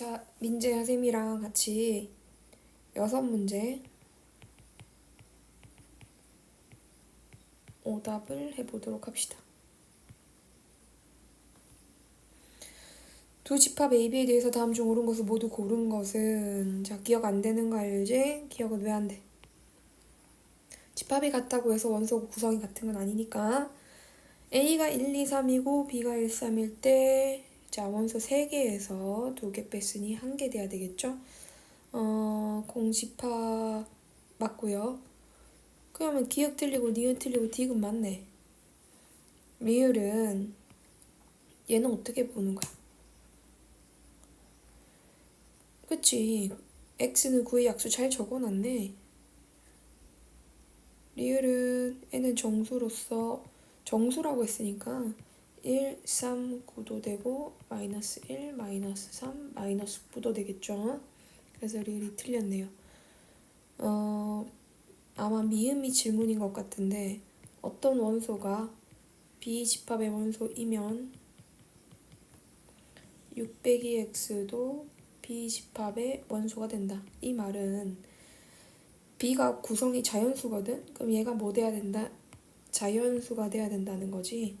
자, 민재 쌤이랑 같이 여섯 문제 오답을 해보도록 합시다. 두 집합 AB에 대해서 다음 중 옳은 것을 모두 고른 것은 자 기억 안 되는 거 알지? 기억은 왜 안 돼? 집합이 같다고 해서 원소 구성이 같은 건 아니니까 A가 1, 2, 3이고 B가 1, 3일 때 자, 원소 3개에서 2개 뺐으니 1개 돼야 되겠죠? 어, 공집합 맞고요. 그러면 기억 틀리고 니은 틀리고 디귿 맞네. 리을은 얘는 어떻게 보는 거야? 그치? x는 9의 약수 잘 적어놨네. 리을은 n은 정수로서 정수라고 했으니까 1, 3, 9도 되고 마이너스 1, 마이너스 3, 마이너스 9도 되겠죠. 그래서 리을이 틀렸네요. 어, 아마 미음이 질문인 것 같은데 어떤 원소가 비집합의 원소이면 6 빼기 x도 비집합의 원소가 된다. 이 말은 B가 구성이 자연수거든? 그럼 얘가 뭐 돼야 된다? 자연수가 돼야 된다는 거지.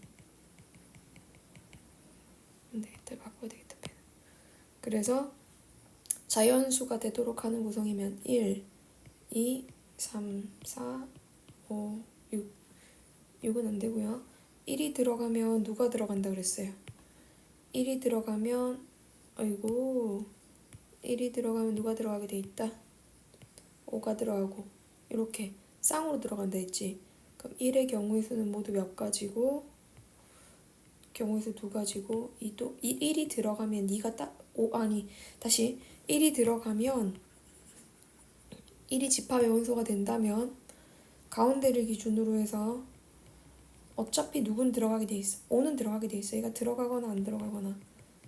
안 되겠다. 바꿔야 되겠다. 펜. 그래서 자연수가 되도록 하는 구성이면 1, 2, 3, 4, 5, 6. 6은 안 되고요. 1이 들어가면 누가 들어간다 그랬어요? 1이 들어가면 아이고 1이 들어가면 누가 들어가게 돼 있다? 5가 들어가고 이렇게 쌍으로 들어간다 했지. 그럼 1의 경우의 수는 모두 몇 가지고 경우의 수 두 가지고 2도 1이 들어가면 2가 딱 5 아니 다시 1이 들어가면 1이 집합의 원소가 된다면 가운데를 기준으로 해서 어차피 누군 들어가게 돼 있어. 5는 들어가게 돼 있어. 얘가 들어가거나 안 들어가거나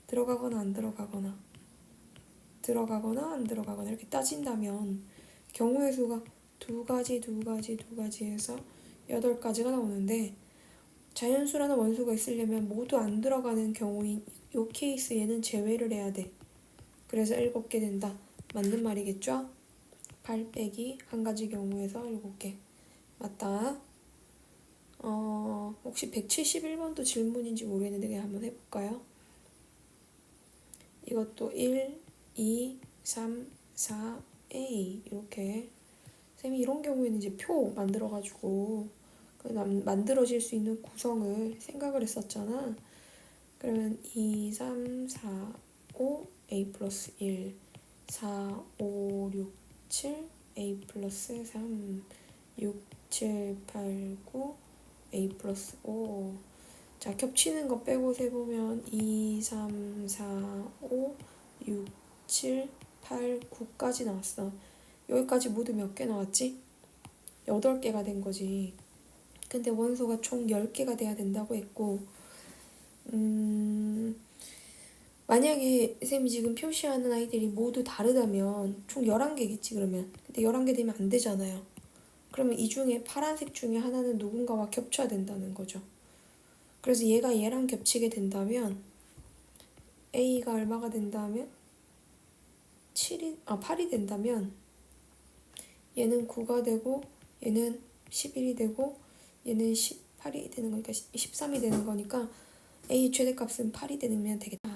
들어가거나 안 들어가거나 들어가거나 안 들어가거나 이렇게 따진다면 경우의 수가 두 가지, 두 가지, 두 가지 해서 여덟 가지가 나오는데 자연수라는 원소가 있으려면 모두 안 들어가는 경우인 요 케이스에는 제외를 해야 돼. 그래서 일곱 개 된다. 맞는 말이겠죠? 8 빼기 한 가지 경우에서 일곱 개 맞다. 어, 혹시 171번도 질문인지 모르겠는데 그냥 한번 해볼까요? 이것도 1, 2, 3, 4, A 이렇게 쌤이 이런 경우에는 이제 표 만들어가지고 그 만들어질 수 있는 구성을 생각을 했었잖아. 그러면 2, 3, 4, 5 A 플러스 1 4, 5, 6, 7 A 플러스 3 6, 7, 8, 9 A 플러스 5 자, 겹치는 거 빼고 세보면 2, 3, 4, 5, 6, 7, 8, 9까지 나왔어. 여기까지 모두 몇 개 나왔지? 8개가 된 거지. 근데 원소가 총 10개가 돼야 된다고 했고, 음, 만약에 쌤이 지금 표시하는 아이들이 모두 다르다면 총 11개겠지, 그러면. 근데 11개 되면 안 되잖아요. 그러면 이 중에 파란색 중에 하나는 누군가와 겹쳐야 된다는 거죠. 그래서 얘가 얘랑 겹치게 된다면 A가 얼마가 된다면 7이 아 8이 된다면 얘는 9가 되고 얘는 11이 되고 얘는 18이 되는 거니까 13이 되는 거니까 A 최대값은 8이 되면 되겠다.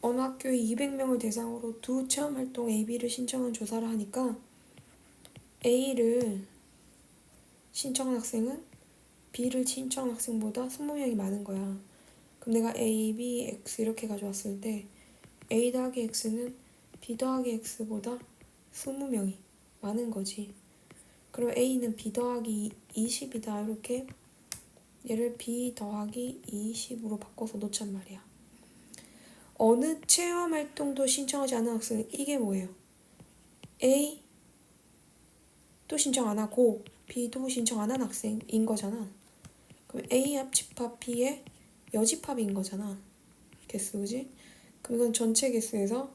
어느 학교에 200명을 대상으로 두 체험 활동 A, B를 신청한 조사를 하니까 A를 신청한 학생은 B를 신청한 학생보다 20명이 많은 거야. 그럼 내가 A, B, X 이렇게 가져왔을 때 A 더하기 X는 B 더하기 X보다 20명이 많은 거지. 그럼 A는 B 더하기 20이다 이렇게 얘를 B 더하기 20으로 바꿔서 놓잔 말이야. 어느 체험 활동도 신청하지 않은 학생은 이게 뭐예요? A 또 신청 안 하고 B도 신청 안 한 학생인 거잖아. 그럼 A 합집합 B의 여집합인 거잖아. 개수, 그지? 그럼 이건 전체 개수에서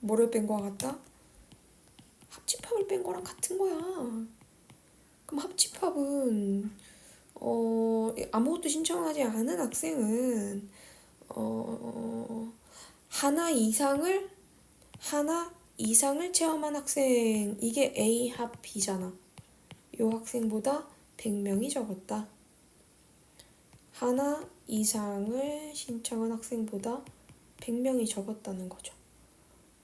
뭐를 뺀 거와 같다? 합집합을 뺀 거랑 같은 거야. 그럼 합집합은 어, 아무것도 신청하지 않은 학생은 어, 하나 이상을 하나 이상을 체험한 학생 이게 A 합 B잖아. 요 학생보다 100명이 적었다. 하나 이상을 신청한 학생보다 100명이 적었다는 거죠.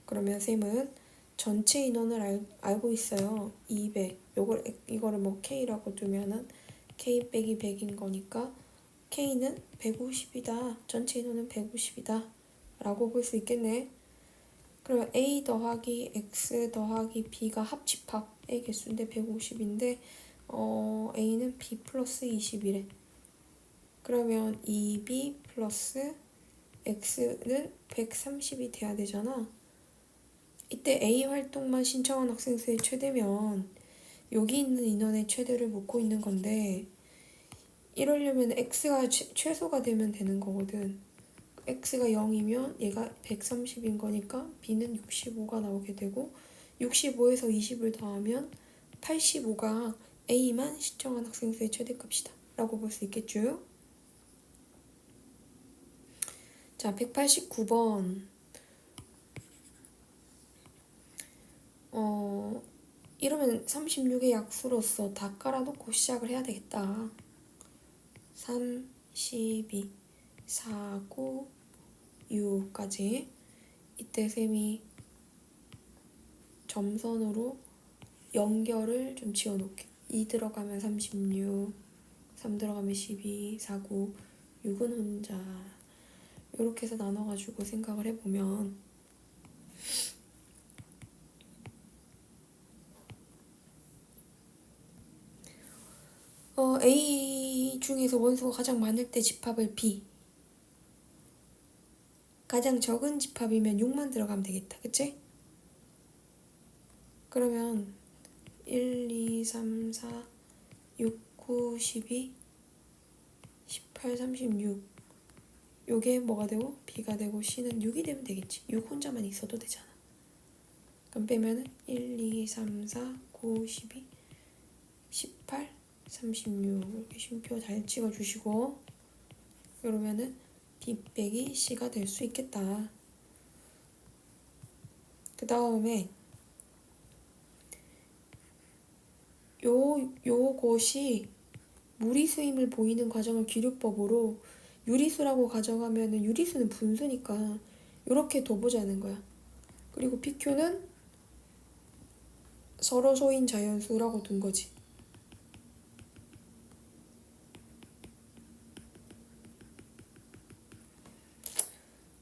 그러면 쌤은 전체 인원을 알, 알고 있어요. 200. 요걸 이거를 뭐 K라고 두면은 K 빼기 100인 거니까 K는 150이다. 전체 인원은 150이다. 라고 볼 수 있겠네. 그러면 A 더하기 X 더하기 B가 합집합의 개수인데 150인데 어, A는 B 플러스 20이래. 그러면 2B 플러스 X는 130이 돼야 되잖아. 이때 A 활동만 신청한 학생 수의 최대면 여기 있는 인원의 최대를 묻고 있는 건데 이러려면 X가 최, 최소가 되면 되는 거거든. X가 0이면 얘가 130인 거니까 B는 65가 나오게 되고 65에서 20을 더하면 85가 A만 신청한 학생 수의 최대값이다. 라고 볼 수 있겠죠. 자, 189번. 어, 이러면 36의 약수로서 다 깔아놓고 시작을 해야 되겠다. 3, 12, 4, 9, 6까지. 이때 쌤이 점선으로 연결을 좀 지어놓게. 2 들어가면 36, 3 들어가면 12, 4, 9, 6은 혼자. 이렇게 해서 나눠가지고 생각을 해보면 어, A 중에서 원소가 가장 많을 때 집합을 B. 가장 적은 집합이면 6만 들어가면 되겠다. 그치? 그러면 1, 2, 3, 4, 6, 9, 12, 18, 36 요게 뭐가 되고? B가 되고 C는 6이 되면 되겠지. 6 혼자만 있어도 되잖아. 그럼 빼면은 1, 2, 3, 4, 9, 12, 18, 36 이렇게 쉼표 잘 찍어주시고 그러면은 B 빼기 C가 될 수 있겠다 그 다음에 요, 요것이 무리수임을 보이는 과정을 기류법으로 유리수라고 가정하면 유리수는 분수니까 이렇게 둬보자는 거야. 그리고 PQ는 서로 소인 자연수라고 둔 거지.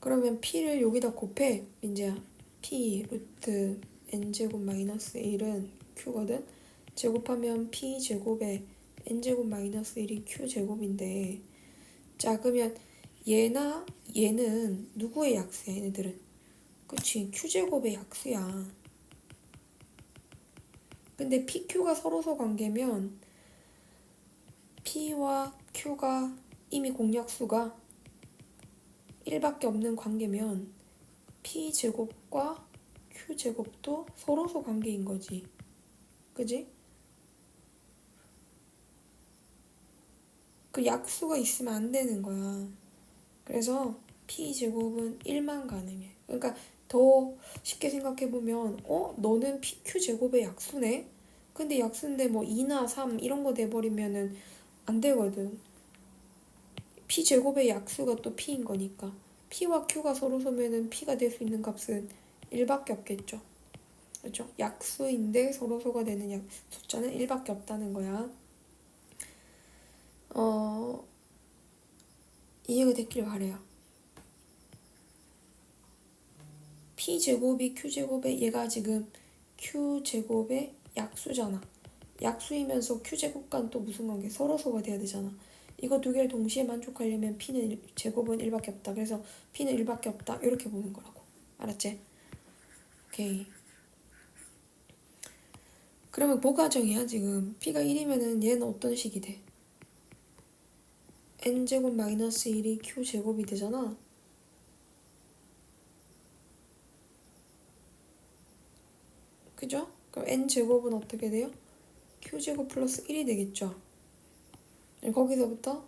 그러면 P를 여기다 곱해. 민재야. P 루트 N제곱 마이너스 1은 Q거든. 제곱하면 P 제곱에 N제곱 마이너스 1이 Q 제곱인데 자 그러면 얘나 얘는 누구의 약수야 얘네들은 그치 Q제곱의 약수야 근데 PQ가 서로서 관계면 P와 Q가 이미 공약수가 1밖에 없는 관계면 P제곱과 Q제곱도 서로서 관계인 거지 그지? 그 약수가 있으면 안 되는 거야. 그래서 P제곱은 1만 가능해. 그러니까 더 쉽게 생각해보면 어? 너는 PQ제곱의 약수네? 근데 약수인데 뭐 2나 3 이런 거 돼버리면은 안 되거든. P제곱의 약수가 또 P인 거니까. P와 Q가 서로 서면은 P가 될 수 있는 값은 1밖에 없겠죠. 그렇죠? 약수인데 서로서가 되는 약, 숫자는 1밖에 없다는 거야. 어, 이해가 됐길 바래요. P제곱이 Q제곱에 얘가 지금 Q제곱의 약수잖아. 약수이면서 Q제곱과는 또 무슨 관계? 서로서가 돼야 되잖아. 이거 두 개를 동시에 만족하려면 P는 제곱은 1밖에 없다. 그래서 P는 1밖에 없다. 이렇게 보는 거라고. 알았지? 오케이. 그러면 뭐가정이야 지금? P가 1이면은 얘는 어떤 식이 돼? n제곱 마이너스 1이 q제곱이 되잖아. 그죠? 그럼 n제곱은 어떻게 돼요? q제곱 플러스 1이 되겠죠. 거기서부터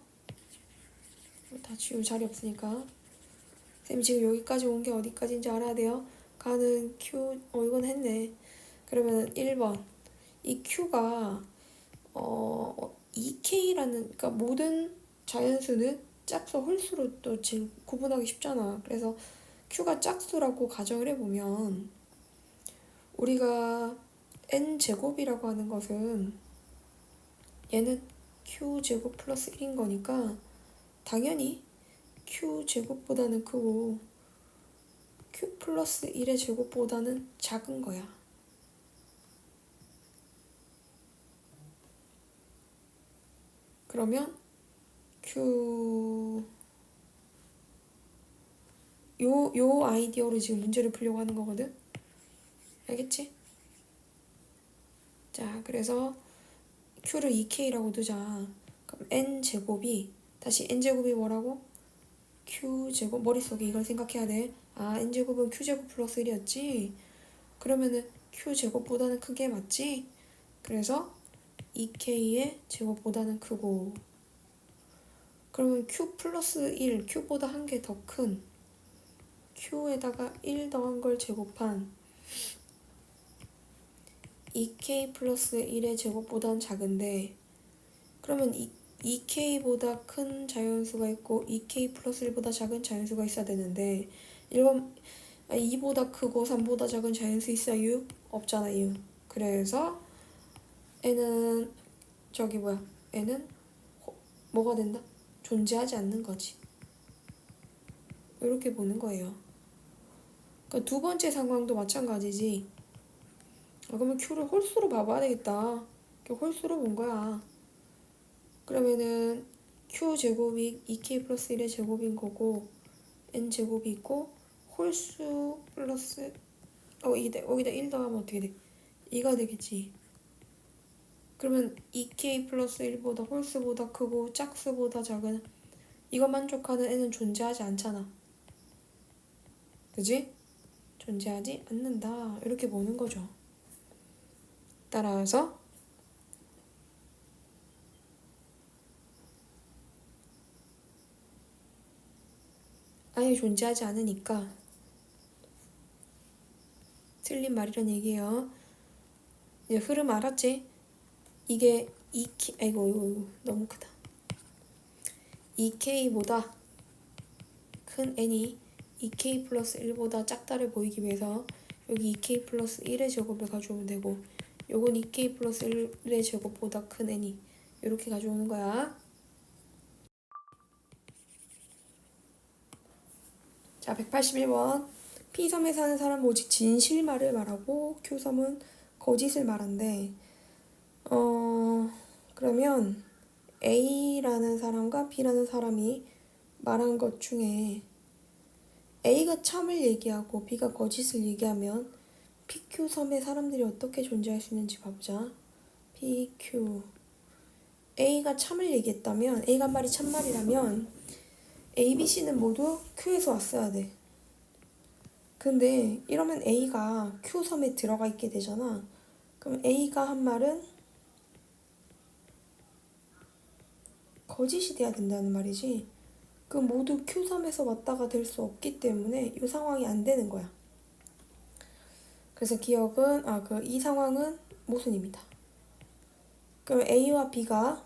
다 지울 자리 없으니까 쌤 지금 여기까지 온 게 어디까지인지 알아야 돼요. 가는 Q 어 이건 했네. 그러면 1번 이 Q가 어 2K라는 그러니까 모든 자연수는 짝수 홀수로 또 지금 구분하기 쉽잖아. 그래서 Q가 짝수라고 가정을 해보면 우리가 n 제곱이라고 하는 것은 얘는 q 제곱 플러스 1인 거니까 당연히 q 제곱보다는 크고 q 플러스 1의 제곱보다는 작은 거야. 그러면 q 요, 요 아이디어로 지금 문제를 풀려고 하는 거거든? 알겠지? 자, 그래서 q를 2k라고 두자. 그럼 n 제곱이 다시 n 제곱이 뭐라고? q 제곱 머릿속에 이걸 생각해야 돼. 아, n 제곱은 q 제곱 플러스 1이었지. 그러면은 q 제곱보다는 크게 맞지? 그래서 2k의 제곱보다는 크고 그러면 q 플러스 1, q보다 한 개 더 큰 q에다가 1 더한 걸 제곱한 2k 플러스 1의 제곱보단 작은데 그러면 2, 2k보다 큰 자연수가 있고 2k 플러스 1보다 작은 자연수가 있어야 되는데 1번 2보다 크고 3보다 작은 자연수 있어요? 없잖아요. 그래서 n은 저기 뭐야 n은 호- 뭐가 된다? 존재하지 않는 거지. 이렇게 보는 거예요. 그러니까 두 번째 상황도 마찬가지지. 아, 그러면 Q를 홀수로 봐봐야 되겠다. 이렇게 홀수로 본 거야. 그러면은 Q 제곱이 2K 플러스 1의 제곱인 거고 N 제곱이 있고 홀수 플러스 어 이게 여기다 1 더하면 어떻게 돼? 2가 되겠지. 그러면 2K 플러스 1보다 홀수보다 크고 짝수보다 작은 이거 만족하는 N은 존재하지 않잖아. 그지? 존재하지 않는다. 이렇게 보는 거죠. 따라서 아예 존재하지 않으니까 틀린 말이란 얘기예요. 이제 흐름 알았지? 이게 2K 아이고 이거, 이거 너무 크다. 2K보다 큰 n이 2K 플러스 1보다 작다를 보이기 위해서 여기 2K 플러스 1의 제곱을 가져오면 되고 요건 2K 플러스 1의 제곱보다 큰 n이 이렇게 가져오는 거야. 자, 181번. P섬에 사는 사람 오직 진실말을 말하고 Q섬은 거짓을 말한대. 어, 그러면 A라는 사람과 B라는 사람이 말한 것 중에 A가 참을 얘기하고 B가 거짓을 얘기하면 PQ 섬의 사람들이 어떻게 존재할 수 있는지 봐보자. PQ A가 참을 얘기했다면 A가 한 말이 참말이라면 A, B, C는 모두 Q에서 왔어야 돼. 근데 이러면 A가 Q 섬에 들어가 있게 되잖아. 그럼 A가 한 말은 거짓이 돼야 된다는 말이지. 그 모두 Q3에서 왔다가 될 수 없기 때문에 이 상황이 안 되는 거야. 그래서 기억은 아 그 이 상황은 모순입니다. 그럼 A와 B가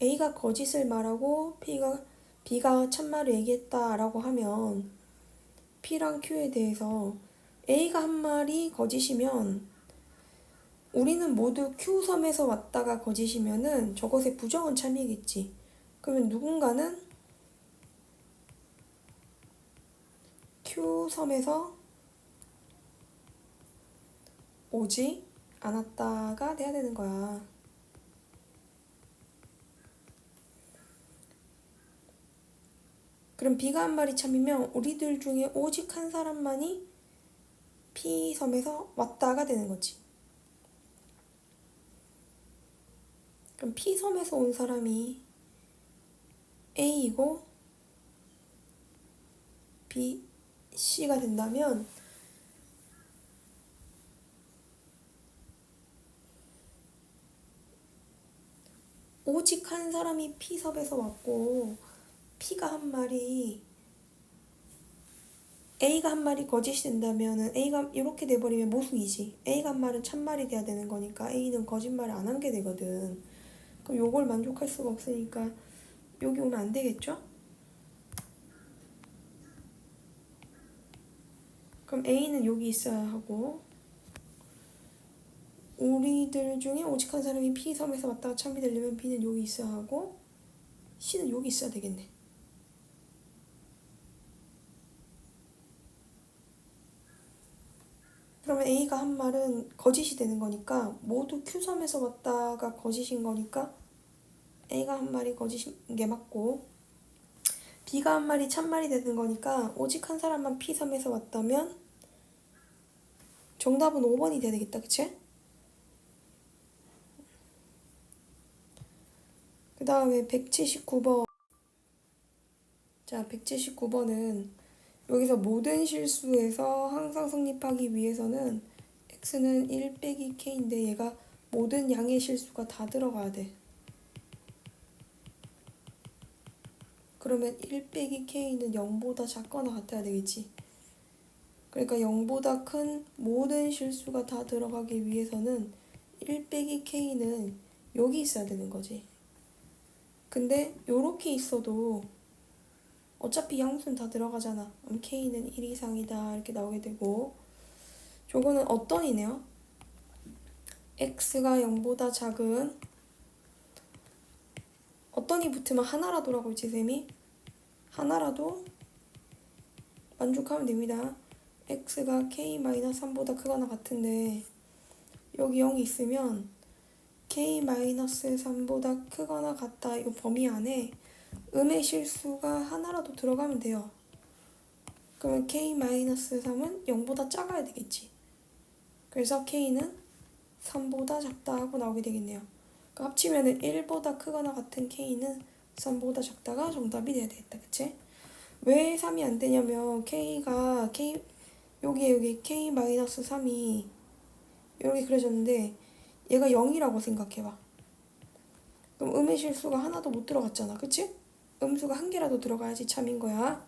A가 거짓을 말하고 B가 B가 참말을 얘기했다라고 하면 P랑 Q에 대해서 A가 한 말이 거짓이면 우리는 모두 Q섬에서 왔다가 거짓이면은 저것의 부정은 참이겠지. 그러면 누군가는 Q섬에서 오지 않았다가 돼야 되는 거야. 그럼 B가 한 말이 참이면 우리들 중에 오직 한 사람만이 P섬에서 왔다가 되는 거지. 그럼 P섬에서 온 사람이 A이고 B, C가 된다면 오직 한 사람이 P섭에서 왔고 P가 한 말이 A가 한 말이 거짓이 된다면은 A가 이렇게 돼버리면 모순이지. A가 한 말은 참말이 돼야 되는 거니까 A는 거짓말을 안 한 게 되거든. 그럼 요걸 만족할 수가 없으니까 여기 오면 안 되겠죠? 그럼 A는 여기 있어야 하고 우리들 중에 오직 한 사람이 P 섬에서 왔다가 참이 되려면 B는 여기 있어야 하고 C는 여기 있어야 되겠네. 그러면 A가 한 말은 거짓이 되는 거니까 모두 Q섬에서 왔다가 거짓인 거니까 A가 한 말이 거짓인 게 맞고 B가 한 말이 참말이 되는 거니까 오직 한 사람만 P섬에서 왔다면 정답은 5번이 돼야 되겠다 그치? 그 다음에 179번 자 179번은 여기서 모든 실수에서 항상 성립하기 위해서는 x는 1 빼기 k인데 얘가 모든 양의 실수가 다 들어가야 돼. 그러면 1 빼기 k는 0보다 작거나 같아야 되겠지. 그러니까 0보다 큰 모든 실수가 다 들어가기 위해서는 1 빼기 k는 여기 있어야 되는 거지. 근데 요렇게 있어도 어차피 양수는 다 들어가잖아. 그럼 K는 1 이상이다 이렇게 나오게 되고 저거는 어떤 이네요? X가 0보다 작은 어떤 이 붙으면 하나라도라고 했지 쌤이? 하나라도 만족하면 됩니다. X가 K-3보다 크거나 같은데 여기 0이 있으면 K-3보다 크거나 같다 이거 범위 안에 음의 실수가 하나라도 들어가면 돼요. 그러면 k-3은 0보다 작아야 되겠지. 그래서 k는 3보다 작다 하고 나오게 되겠네요. 그러니까 합치면 1보다 크거나 같은 k는 3보다 작다가 정답이 돼야 되겠다. 그치? 왜 3이 안 되냐면 k가 k 여기 여기 k-3이 이렇게 그려졌는데 얘가 0이라고 생각해봐. 그럼 음의 실수가 하나도 못 들어갔잖아. 그치? 음수가 한 개라도 들어가야지 참인 거야.